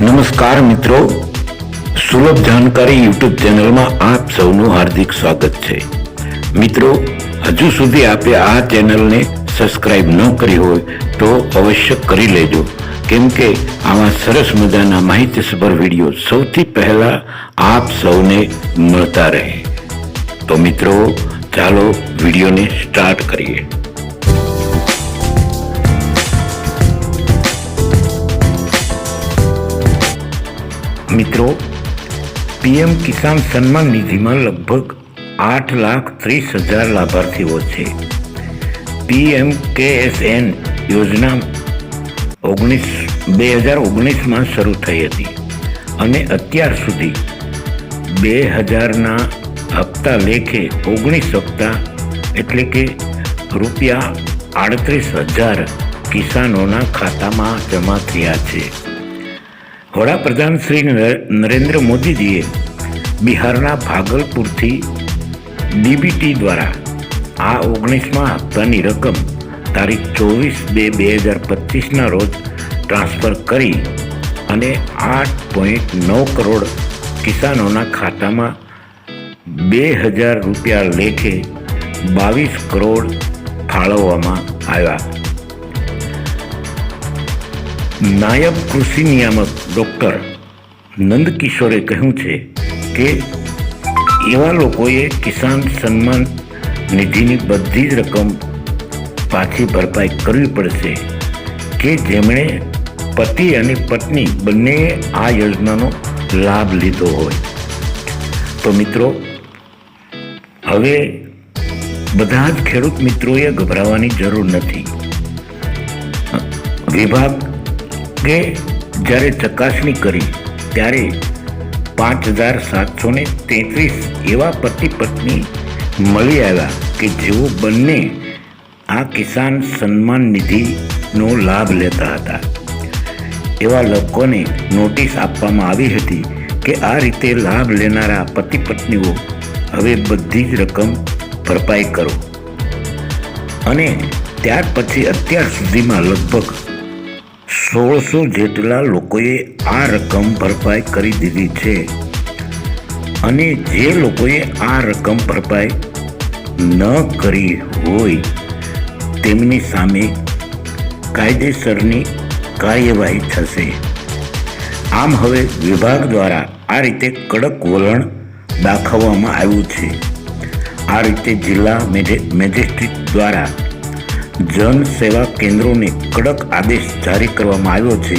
નમસ્કાર મિત્રો. સુલભ જાણકારી યુટ્યુબ ચેનલમાં આપ સૌનું હાર્દિક સ્વાગત છે. મિત્રો, હજુ સુધી આપે આ ચેનલને સબસ્ક્રાઇબ ન કરી હોય તો અવશ્ય કરી લેજો. કેમ કે આવા સરસ મજાના માહિતીસભર વીડિયો સૌથી પહેલા આપ સૌને મળતા રહે. તો મિત્રો, ચાલો વિડીયોને સ્ટાર્ટ કરીએ. મિત્રો, પીએમ કિસાન સન્માન નિધિમાં લગભગ આઠ લાખ ત્રીસ હજાર લાભાર્થીઓ છે. પીએમ કેએસએન યોજના ઓગણીસ, બે હજાર ઓગણીસમાં શરૂ થઈ હતી અને અત્યાર સુધી બે હજારના હપ્તા લેખે ઓગણીસ હપ્તા, એટલે કે રૂપિયા આડત્રીસ હજાર કિસાનોના ખાતામાં જમા થયા છે. વડાપ્રધાન શ્રી નરેન્દ્ર મોદીજીએ બિહારના ભાગલપુરથી ડીબીટી દ્વારા આ ઓગણીસમાં હપ્તાની રકમ તારીખ ચોવીસ બે બે હજાર પચીસના રોજ ટ્રાન્સફર કરી અને આઠ પોઈન્ટ નવ કરોડ કિસાનોના ખાતામાં બે હજાર રૂપિયા લેખે બાવીસ કરોડ ફાળવવામાં આવ્યા. નાયબ કૃષિ નિયામક ડોક્ટર નંદકિશોરે કહ્યું છે કે એવા લોકોએ કિસાન સન્માન નિધિની બધી જ રકમ પાછી ભરપાઈ કરવી પડશે કે જેમણે પતિ અને પત્ની બંનેએ આ યોજનાનો લાભ લીધો હોય. તો મિત્રો, હવે બધા જ ખેડૂત મિત્રોએ ગભરાવાની જરૂર નથી. વિભાગે જ્યારે ચકાસણી કરી, ત્યારે પાંચ હજાર સાતસો ને તેત્રીસ એવા પતિ પત્ની મળી આવ્યા કે જેઓ બંને આ કિસાન સન્માન નિધિનો લાભ લેતા હતા. એવા લોકોને નોટિસ આપવામાં આવી હતી કે આ રીતે લાભ લેનારા પતિ પત્નીઓ હવે બધી જ રકમ ભરપાઈ કરો. અને ત્યાર પછી અત્યાર સુધીમાં લગભગ સોળસો જેટલા લોકોએ આ રકમ ભરપાઈ કરી દીધી છે. અને જે લોકોએ આ રકમ ભરપાઈ ન કરી હોય, તેમની સામે કાયદેસરની કાર્યવાહી થશે. આમ હવે વિભાગ દ્વારા આ રીતે કડક વલણ દાખવવામાં આવ્યું છે. આ રીતે જિલ્લા મેજે- મેજિસ્ટ્રેટ દ્વારા જન સેવા કેન્દ્રોને કડક આદેશ જારી કરવામાં આવ્યો છે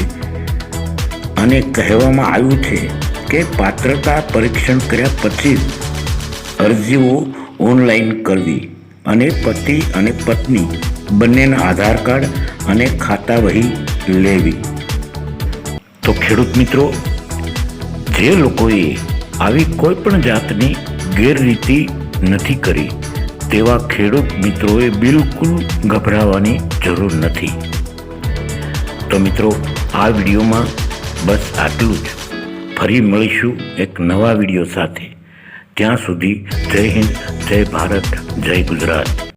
અને કહેવામાં આવ્યું છે કે પાત્રતા પરીક્ષણ કર્યા પછી અરજીઓ ઓનલાઈન કરવી અને પતિ અને પત્ની બંનેના આધાર કાર્ડ અને ખાતા વહી લેવી. તો ખેડૂત મિત્રો, જે લોકોએ આવી કોઈ પણ જાતની ગેરરીતિ નથી કરી તેવા ખેડૂત મિત્રોએ બિલકુલ ગભરાવાની જરૂર નથી. તો મિત્રો, આ વિડીયોમાં બસ આટલું જ. ફરી મળીશું એક નવા વીડિયો સાથે. ત્યાં સુધી જય હિન્દ, જય ભારત, જય ગુજરાત.